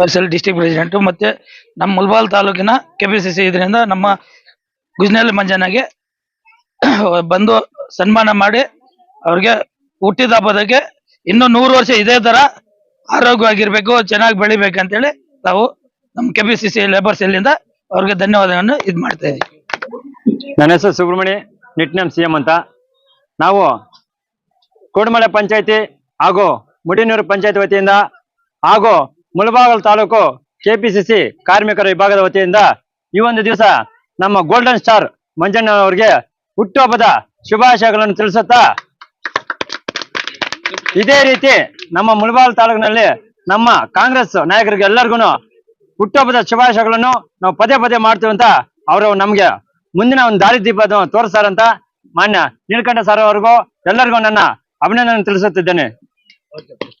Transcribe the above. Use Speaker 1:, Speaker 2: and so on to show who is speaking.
Speaker 1: ವರ್ಸಲ್ district president ಮತ್ತೆ ನಮ್ಮ ಮುಲ್ಬಾಲ್ ತಾಲೂಕಿನ ಕೆಪಿಸಿಸಿ ಇದರಿಂದ ನಮ್ಮ ಗುಜ್ನಳ್ಳಿ ಮಂಜನಾಗೆ ಬಂದು ಸನ್ಮಾನ ಮಾಡಿ ಅವ್ರಿಗೆ ಹುಟ್ಟಿದ ಹಬ್ಬದಕ್ಕೆ ಇನ್ನು ನೂರು ವರ್ಷ ಇದೇ ತರ ಆರೋಗ್ಯವಾಗಿರ್ಬೇಕು, ಚೆನ್ನಾಗಿ ಬೆಳಿಬೇಕಂತೇಳಿ ನಾವು ನಮ್ಮ ಕೆಪಿಸಿಸಿ ಲೇಬರ್ಸ್ ಎಲ್ಲಿಂದ ಅವ್ರಿಗೆ ಧನ್ಯವಾದಗಳನ್ನು ಇದು ಮಾಡ್ತಾ ಇದ್ದೀವಿ.
Speaker 2: ನನ್ನ ಹೆಸರು ಸುಬ್ರಹ್ಮಣಿ ನಿಟ್ನಮ್ ಸಿ ಎಂ ಅಂತ. ನಾವು ಕೋಡಮಳೆ ಪಂಚಾಯತಿ ಹಾಗೂ ಮುಡಿನೂರು ಪಂಚಾಯತ್ ವತಿಯಿಂದ ಹಾಗೂ ಮುಳಬಾಗಲ್ ತಾಲೂಕು ಕೆಪಿಸಿಸಿ ಕಾರ್ಮಿಕರ ವಿಭಾಗದ ವತಿಯಿಂದ ಈ ಒಂದು ದಿವಸ ನಮ್ಮ ಗೋಲ್ಡನ್ ಸ್ಟಾರ್ ಮಂಜಣ್ಣ ಅವರಿಗೆ ಹುಟ್ಟುಹಬ್ಬದ ಶುಭಾಶಯಗಳನ್ನು ತಿಳಿಸುತ್ತಾ ಇದೇ ರೀತಿ ನಮ್ಮ ಮುಳಬಾಗಲ್ ತಾಲೂಕಿನಲ್ಲಿ ನಮ್ಮ ಕಾಂಗ್ರೆಸ್ ನಾಯಕರಿಗೆ ಎಲ್ಲರಿಗೂ ಹುಟ್ಟುಹಬ್ಬದ ಶುಭಾಶಯಗಳನ್ನು ನಾವು ಪದೇ ಪದೇ ಮಾಡ್ತೀವಿ ಅಂತ ಅವರು ನಮ್ಗೆ ಮುಂದಿನ ಒಂದು ದಾರಿ ದೀಪದ ತೋರಿಸ್ತಾರಂತ ಮಾನ್ಯ ನೀಲಕಂಠ ಸರ್ ಅವರಿಗೂ ಎಲ್ಲರಿಗೂ ನನ್ನ ಅಭಿನಂದನೆ ತಿಳಿಸುತ್ತಿದ್ದೇನೆ.